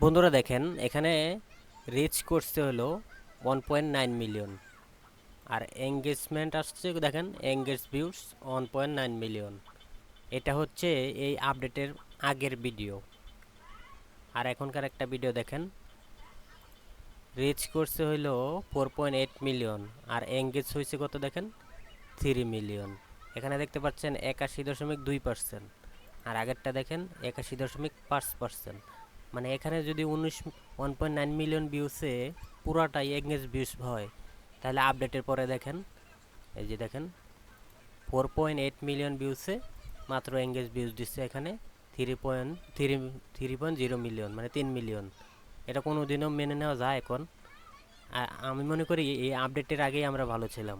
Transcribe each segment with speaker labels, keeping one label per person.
Speaker 1: বন্ধুরা দেখেন, এখানে রিচ করছে হলো ওয়ান পয়েন্ট নাইন মিলিয়ন আর এঙ্গেজমেন্ট আসছে, দেখেন engage views one point nine million এটা হচ্ছে এই আপডেটের আগের ভিডিও আর এখনকার একটা ভিডিও দেখেন রিচ করছে হইল ফোর পয়েন্ট এইট মিলিয়ন আর এঙ্গেজ হয়েছে কত দেখেন? থ্রি মিলিয়ন এখানে দেখতে পাচ্ছেন একাশি দশমিক দুই পার্সেন্ট আর আগেরটা দেখেন, একাশি দশমিক পাঁচ পার্সেন্ট মানে এখানে যদি উনিশ ওয়ান পয়েন্ট নাইন মিলিয়ন ভিউসে পুরাটাই এঙ্গেজ ভিউস হয়, তাহলে আপডেটের পরে দেখেন, এই যে দেখেন ফোর পয়েন্ট এইট মিলিয়ন ভিউসে মাত্র এঙ্গেজ ভিউজ দিচ্ছে এখানে three point three three point zero million মানে তিন মিলিয়ন এটা কোনো দিনও মেনে নেওয়া যায় এখন। আমি মনে করি এই আপডেটের আগেই আমরা ভালো ছিলাম।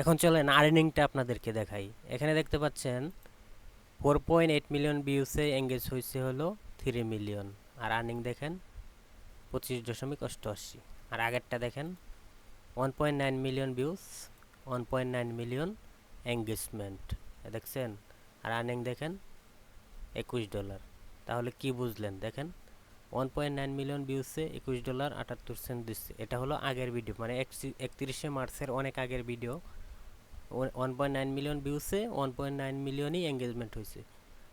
Speaker 1: এখন চলেন আর্নিংটা আপনাদেরকে দেখাই। এখানে দেখতে পাচ্ছেন ফোর পয়েন্ট এইট মিলিয়ন ভিউসে এঙ্গেজ হয়েছে হলো থ্রি মিলিয়ন আর আর্নিং দেখেন পঁচিশ দশমিক অষ্টআশি। আর আগেরটা দেখেন one point nine million views one point nine million engagement দেখছেন? আর আর্নিং দেখেন একুশ ডলার তাহলে কি বুঝলেন? দেখেন ওয়ান পয়েন্ট নাইন মিলিয়ন ভিউসে একুশ ডলার আটাত্তর সেন্ট দিচ্ছে। এটা হলো আগের ভিডিও মানে একত্রিশে মার্চের অনেক আগের video one point nine million ভিউসে one point nine মিলিয়নই এঙ্গেজমেন্ট হয়েছে।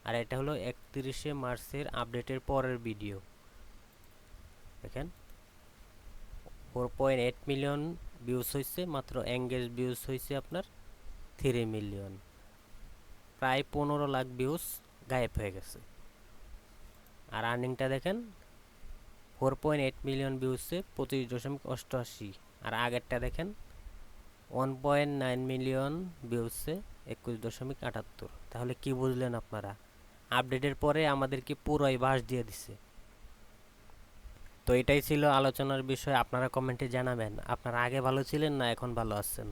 Speaker 1: আর এটা হলো একত্রিশে মার্চের আপডেটের পরের ভিডিও দেখেন four point eight million views হয়েছে, মাত্র এঙ্গেজ ভিউস হয়েছে আপনার থ্রি মিলিয়ন প্রায় পনেরো লাখ ভিউস গায়েব হয়ে গেছে। আর আর্নিংটা দেখেন ফোর পয়েন্ট এইট মিলিয়ন ভিউসে পঁচিশ দশমিক অষ্টআশি। আর আগেরটা দেখেন ওয়ান পয়েন্ট নাইন মিলিয়ন ভিউসে একুশ দশমিক আটাত্তর। তাহলে কি বুঝলেন আপনারা? আপডেটের পরে আমাদেরকে পুরোই বাস দিয়ে দিছে। তো এটাই ছিল আলোচনার বিষয়। আপনারা কমেন্টে জানাবেন, আপনারা আগে ভালো ছিলেন না এখন ভালো আছেন?